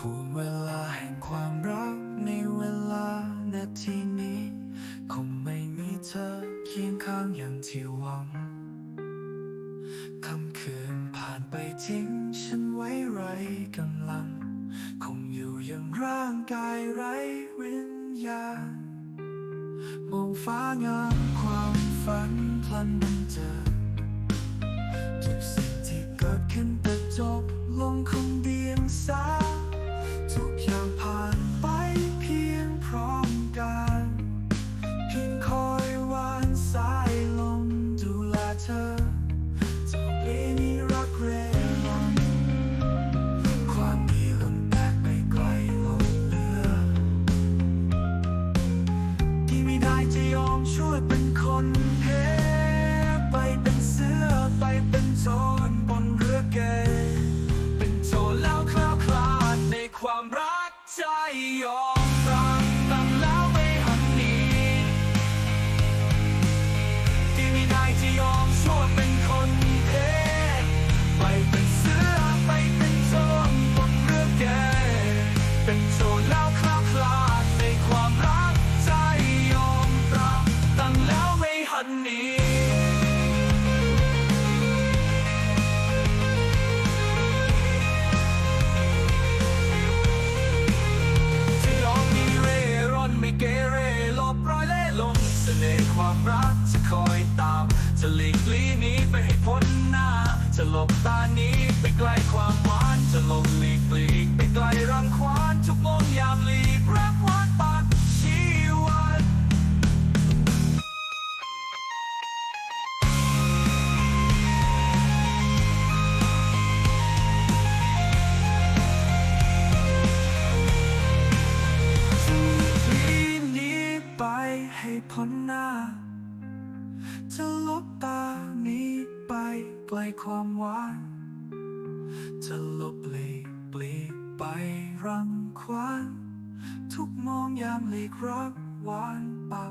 ห่วงเวลาแห่งความรักในเวลานาทีนี้ คงไม่มีเธอเคียงข้างอย่างที่หวังคำคืนผ่านไปทิ้งฉันไว้ไรกำลัง คงอยู่อย่างร่างกายไร้วิญญาณมองฟ้างามความฝันพลันมันเจอ จะยอมช่วยเป็นคนแพ้ไปเป็นเสือไปเป็นโจรบนเรือเกเป็นโจรแล้วคลาดคลาดในความรักใจยอม ความรักจะคอยตาม จะหลีกลี่นี้ไปให้พ้นหน้า จะหลบตาหนี้ไปไกลความ พ้นหน้า จะลบตานี้ไปไกลความหวาน จะลบเลีกปลีกไปรังควาน ทุกมองยามหลีกรักหวานปา